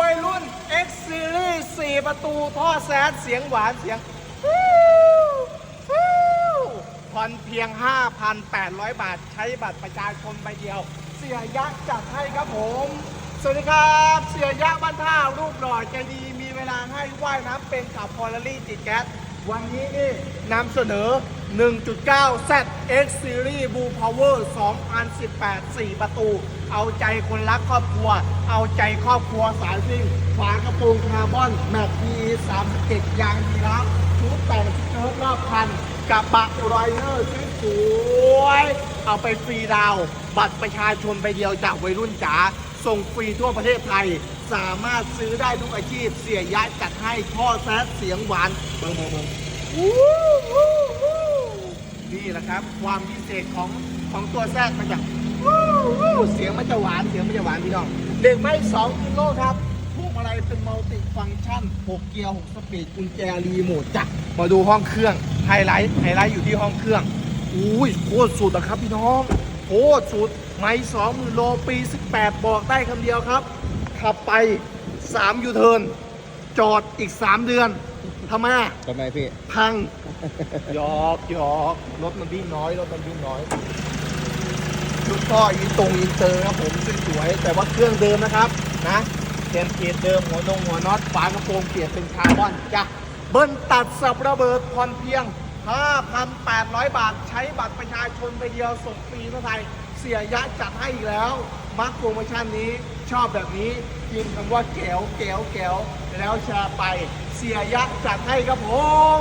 วัยรุ่น X Series 4 ประตูท่อแซดเสียงหวานเสียงผ่อนเพียง 5,800 บาท ใช้บัตรประชาชนใบเดียว เสียยะจัดให้ครับผม สวัสดีครับ เสียยะบ้านท่ารูปหล่อใจดี มีเวลาให้ว่ายน้ำเป็นกับพอลลี่จิตแก๊ส วันนี้นี่นำเสนอ 1.9 ZX Series Blue Power 2018 4 ประตู เอาใจคนรักครอบครัว เอาใจครอบครัวสายซิ่ง ฝากระโปรงคาร์บอน แม็กพี37ยางดีรับ ชุดแต่งสเกิร์ตรอบคันกับบะไรเนอร์สวยๆเอาไปฟรีดาวบัตรประชาชนไปเดียวจากวัยรุ่นจ๋าส่งฟรีทั่วประเทศไทย สามารถซื้อได้ทุกอาชีพ เสียยะจัดให้ท่อแซดเสียงหวานเบิ่งเบิ่งเบิ่งวูวูวูนี่แหละครับ ความพิเศษของของตัวแซดมันจะเสียงมันจะหวานเสียงมันจะหวานพี่น้องเด็กไม่2กิโลครับ เป็นมัลติฟังก์ชัน 6 เกียร์ 6 สปีด กุญแจรีโมทจ้ะมาดูห้องเครื่อง ไฮไลท์ ไฮไลท์อยู่ที่ห้องเครื่อง อุ้ยโคตรสุดอะครับพี่น้องโคตรสุด ไม่สองหมื่นโลปี 18 บอกได้คำเดียวครับ ขับไป3ยูเทิร์น จอดอีก 3 เดือนทำไมอะทำไมพี่ พังหยอกหยอกรถมันวิ่งน้อย รถมันวิ่งน้อยลูกท่ออินตรงอินเตอร์ครับผมสวยๆแต่ว่าเครื่องเดิมนะครับนะ เทมเกตเดิมหัวนงหัวน็อตฝากระโปรงเปลี่ยนเป็นคาร์บอนจ้ะเบิ้ลตัดสับระเบิดผ่อนเพียง 5,800 บาท ใช้บัตรประชาชนไปเดียวส่งฟรีทั่วไทย เสียยะจัดให้อีกแล้วมักโปรโมชั่นนี้ชอบแบบนี้พิมพ์คำว่าแก้วแก้วแก้วแล้วแชร์ไป เสียยะจัดให้ครับผม